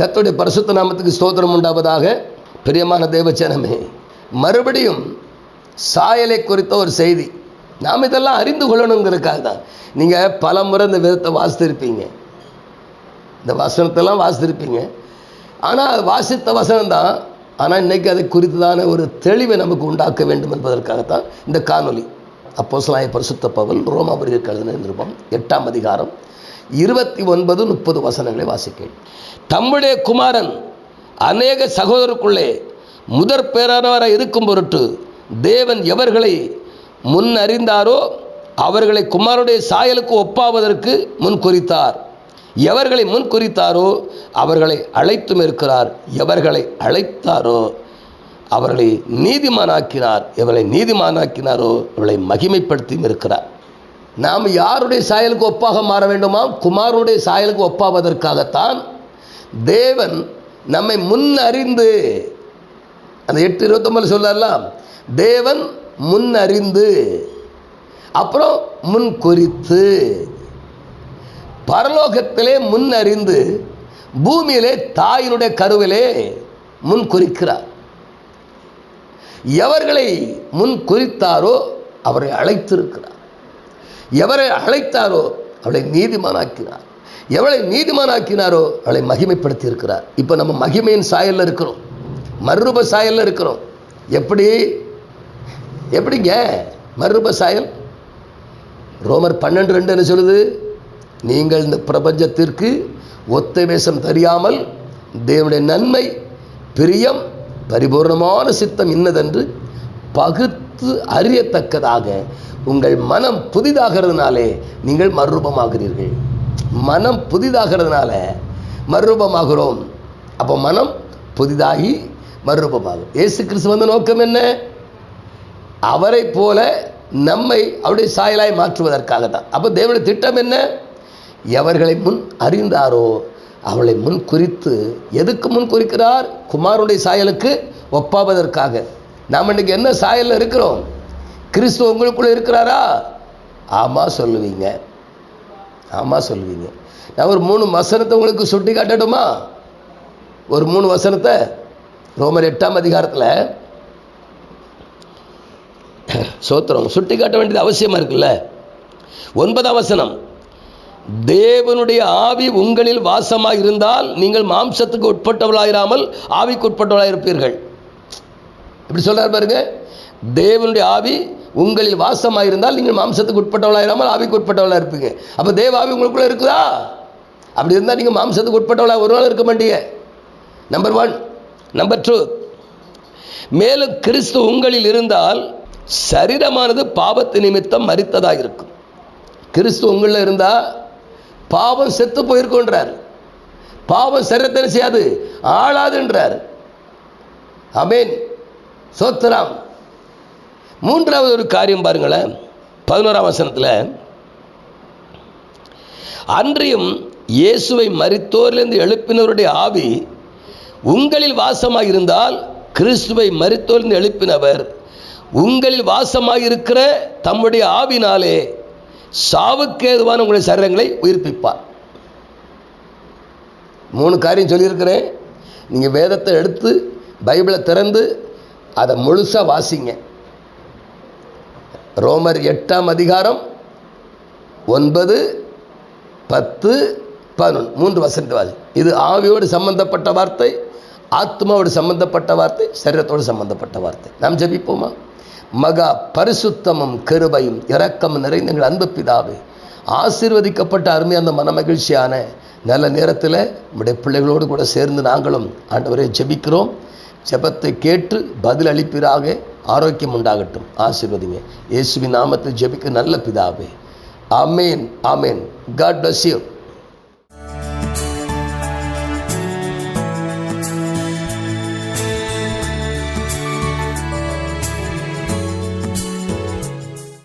கத்துடைய பரிசுத்த நாமத்துக்கு ஸ்தோத்திரம் உண்டாவதாக. பிரியமான தேவச்சனமே மறுபடியும் சாயலை குறித்த ஒரு செய்தி. நாம் இதெல்லாம் அறிந்து கொள்ளணுங்கிறதுக்காக தான். நீங்கள் பல முறை இந்த விதத்தை வாசித்திருப்பீங்க. இந்த வசனத்தெல்லாம் வாசித்திருப்பீங்க. ஆனால் வாசித்த வசனம் தான் ஆனால் இன்னைக்கு அதை குறித்ததான ஒரு தெளிவை நமக்கு உண்டாக்க வேண்டும் என்பதற்காகத்தான் இந்த காணொளி. அப்போ சிலாய பரிசுத்த பவல் ரோமாபுரிய எழுதின நிருபம் எட்டாம் அதிகாரம் இருபத்தி ஒன்பது முப்பது வசனங்களை வாசிக்கிறேன் தம்முடைய குமாரன் அநேக சகோதரருக்குள்ளே முதற் பேரானவராக இருக்கும் பொருட்டு தேவன் எவர்களை முன் அறிந்தாரோ அவர்களை குமாரனுடைய சாயலுக்கு ஒப்பாவதற்கு முன் குறித்தார். எவர்களை முன் குறித்தாரோ அவர்களை அழைத்தும் இருக்கிறார். எவர்களை அழைத்தாரோ அவர்களை நீதிமானாக்கினார். எவர்களை நீதிமானாக்கினாரோ அவர்களை மகிமைப்படுத்தியும் இருக்கிறார். நாம் யாருடைய சாயலுக்கு ஒப்பாக மாற வேண்டுமா? குமாரனுடைய சாயலுக்கு ஒப்பாவதற்காகத்தான் தேவன் நம்மை முன் அறிந்து அந்த எட்டு இருபத்தொம்பது சொல்லலாம் தேவன் முன் அறிந்து அப்புறம் முன் குறித்து. பரலோகத்திலே முன் அறிந்து பூமியிலே தாயினுடைய கருவிலே முன் குறிக்கிறார். எவர்களை முன் குறித்தாரோ அவரை அழைத்திருக்கிறார். எவரை அழைத்தாரோ அவளை நீதிமானாக்கினார். எவளை நீதிமானாக்கினாரோ அவளை மகிமைப்படுத்தி இருக்கிறார் இப்போ நம்ம மகிமையின் சாயலில் இருக்கிறோம். மறுரூப சாயலில் இருக்கிறோம். எப்படி? எப்படிங்க? மறுரூப சாயல்? ரோமர் பன்னெண்டு ரெண்டு என்ன சொல்லுது? நீங்கள் இந்த பிரபஞ்சத்திற்கு ஒத்த வேஷம் தெரியாமல் தேவனுடைய நன்மை பிரியம் பரிபூர்ணமான சித்தம் இன்னதென்று பகுத்து அறியத்தக்கதாக உங்கள் மனம் புதிதாகிறதுனாலே நீங்கள் மறுரூபமாகிறீர்கள். மனம் புதிதாகிறதுனால மறுரூபமாகிறோம். அப்போ மனம் புதிதாகி மறுரூபமாகும். ஏசு கிறிஸ்து வந்த நோக்கம் என்ன? அவரை போல நம்மை அவருடைய சாயலாய் மாற்றுவதற்காக தான் அப்போ தேவனுடைய திட்டம் என்ன? எவர்களை முன் அறிந்தாரோ அவளை முன் குறித்து எதுக்கு முன் குறிக்கிறார்? குமாருடைய சாயலுக்கு ஒப்பாவதற்காக. நாம் இன்னைக்கு என்ன சாயலில் இருக்கிறோம்? கிறிஸ்து உங்களுக்குள்ளே இருக்கிறாரா? ஆமாம் சொல்லுவீங்க. ஆமாம் சொல்லுவீங்க. நான் ஒரு மூணு வசனத்தை உங்களுக்கு சுட்டி காட்டட்டுமா? ஒரு மூணு வசனத்தை. ரோமர் எட்டாம் அதிகாரத்தில். சோத்திரம் சுட்டி காட்ட வேண்டியது அவசியமாக இருக்குல்ல? ஒன்பதாம் வசனம். தேவனுடைய ஆவி உங்களில் வாசமாக இருந்தால் நீங்கள் மாம்சத்துக்கு உட்பட்டவளாயிராமல் ஆவிக்கு உட்பட்டவளாக இருப்பீர்கள் இப்படி சொல்கிறார் பாருங்க. தேவனுடைய ஆவி உங்களில் வாசமாக இருந்தால் நீங்கள் மாம்சத்துக்கு உட்பட்டவளாயிராமல் ஆவிக்கு உட்பட்டவளாக இருப்பீங்க. அப்போ தேவ ஆவி இருக்குதா? அப்படி இருந்தால் நீங்கள் மாம்சத்துக்கு உட்பட்டவளாக ஒரு நாள் இருக்க மாட்டீங்க. நம்பர் ஒன் நம்பர் டூ மேலும் கிறிஸ்து உங்களில் இருந்தால் சரீரமானது பாவத்து நிமித்தம் மறித்ததாக இருக்கும். கிறிஸ்து உங்களில் இருந்தால் பாவம் செத்து போயிருக்குன்றார் பாவம் சரீரத்தை செய்யாது? ஆளாதுன்றார். அமேன் சோத்ராம் மூன்றாவது ஒரு காரியம் பாருங்களேன். பதினோராம் வசனத்தில் அன்றியும் இயேசுவை மறித்தோரிலிருந்து எழுப்பினவருடைய ஆவி உங்களில் வாசமாக இருந்தால் கிறிஸ்துவை மரித்தோரிலிருந்து எழுப்பினவர். உங்களில் வாசமாக இருக்கிற தம்முடைய ஆவினாலே சாவுக்கு ஏதுவான உங்களுடைய சரீரங்களை உயிர்ப்பிப்பார். மூணு காரியம் சொல்லியிருக்கிறேன். நீங்கள் வேதத்தை எடுத்து பைபிளை திறந்து அதை முழுசாக வாசிங்க. ரோமர் எட்டாம் அதிகாரம் ஒன்பது பத்து பதினொன்று. மூன்று வசனத்தை இது ஆவியோடு சம்பந்தப்பட்ட வார்த்தை ஆத்மாவோடு சம்பந்தப்பட்ட வார்த்தை சரீரத்தோடு சம்பந்தப்பட்ட வார்த்தை. நாம் ஜெபிப்போமா? மகா பரிசுத்தமும் கிருபையும் இரக்கம் நிறைந்த எங்கள் அன்பு பிதாவே ஆசீர்வதிக்கப்பட்ட அருமையான மன மகிழ்ச்சியான நல்ல நேரத்தில் நம்முடைய பிள்ளைகளோடு கூட சேர்ந்து நாங்களும் ஆண்டவரை ஜெபிக்கிறோம். ஜெபத்தை கேட்டு பதில் அளிப்பீராக ஆரோக்கியம் உண்டாகட்டும். ஆசீர்வதிங்க. இயேசுவின் நாமத்தில் ஜெபிக்க நல்ல பிதாவே. ஆமேன் ஆமேன். God bless you